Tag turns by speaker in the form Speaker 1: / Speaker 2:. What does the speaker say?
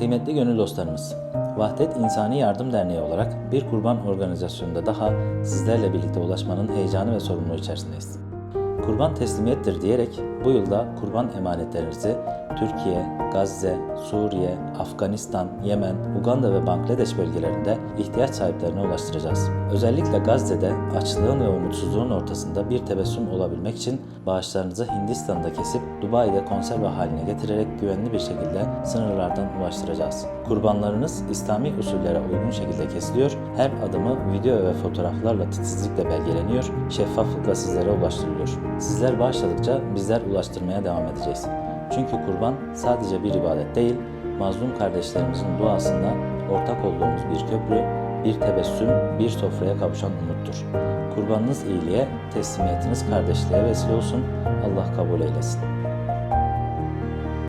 Speaker 1: Kıymetli gönül dostlarımız, Vahdet İnsani Yardım Derneği olarak bir kurban organizasyonunda daha sizlerle birlikte ulaşmanın heyecanı ve sorumluluğu içerisindeyiz. Kurban teslimiyettir diyerek bu yılda kurban emanetlerinizi Türkiye, Gazze, Suriye, Afganistan, Yemen, Uganda ve Bangladeş bölgelerinde ihtiyaç sahiplerine ulaştıracağız. Özellikle Gazze'de açlığın ve umutsuzluğun ortasında bir tebessüm olabilmek için bağışlarınızı Hindistan'da kesip Dubai'de konserve haline getirerek güvenli bir şekilde sınırlardan ulaştıracağız. Kurbanlarınız İslami usullere uygun şekilde kesiliyor, her adımı video ve fotoğraflarla titizlikle belgeleniyor, şeffaflıkla sizlere ulaştırılıyor. Sizler bağışladıkça bizler ulaştırmaya devam edeceğiz. Çünkü kurban sadece bir ibadet değil, mazlum kardeşlerimizin duasında ortak olduğumuz bir köprü, bir tebessüm, bir sofraya kavuşan umuttur. Kurbanınız iyiliğe, teslimiyetiniz kardeşliğe vesile olsun. Allah kabul eylesin.